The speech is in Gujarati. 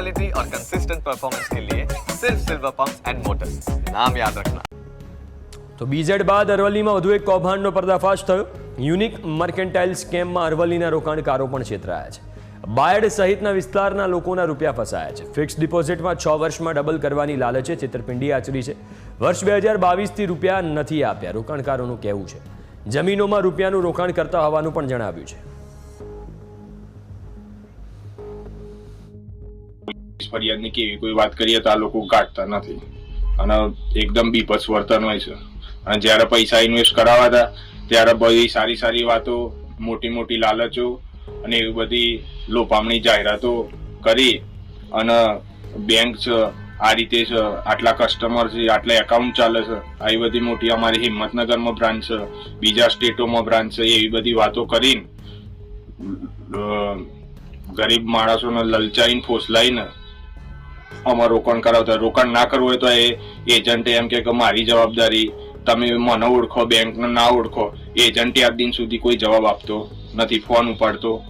क्वालिटी और कंसिस्टेंट परफॉर्मेंस के लिए सिर्फ सिल्वर पंप एंड मोटर्स नाम याद रखना તો બીઝેડ બાદ અરવલ્લીમાં વધુ એક કૌભાંડનો પર્દાફાશ થયો યુનિક મર્કેન્ટાઇલ સ્કેમમાં અરવલ્લીના રોકાણકારો પણ છેતરાયા છે બાયડ સહિતના વિસ્તારના લોકોના રૂપિયા ફસાયા છે ફિક્સ ડિપોઝિટમાં છ વર્ષમાં ડબલ કરવાની લાલચે છેતરપિંડી આચરી છે વર્ષ બે હજાર બાવીસથી રૂપિયા નથી આપ્યા રોકાણકારોનું કહેવું છે જમીનોમાં રૂપિયાનું રોકાણ કરતા હોવાનું પણ જણાવ્યું છે ફરિયાદની કેવી કોઈ વાત કરીએ તો આ લોકો કાઢતા નથી. અને એકદમ બીપસ વર્તન હોય છે. અને જ્યારે પૈસા ઇન્વેસ્ટ કરાવવા હતા, ત્યારે બધી સારી સારી વાતો, મોટી મોટી લાલચો અને એવી બધી લોપામણી જાહેરાતો કરી અને બેંક છે, આ રીતે છે, આટલા કસ્ટમર છે, આટલા એકાઉન્ટ ચાલે છે, આવી બધી મોટી અમારી હિંમતનગરમાં બ્રાન્ચ છે, બીજા સ્ટેટોમાં બ્રાન્ચ છે, એવી બધી વાતો કરીને ગરીબ માણસોને લલચાઈને ફોસલાઈને આમાં રોકાણ કરાવતા રોકાણ ના કરવું હોય તો એ એજન્ટે એમ કે મારી જવાબદારી, તમે મને ઓળખો બેંકને ના ઓળખો એજન્ટે આજ દિન સુધી કોઈ જવાબ આપતો નથી ફોન ઉપાડતો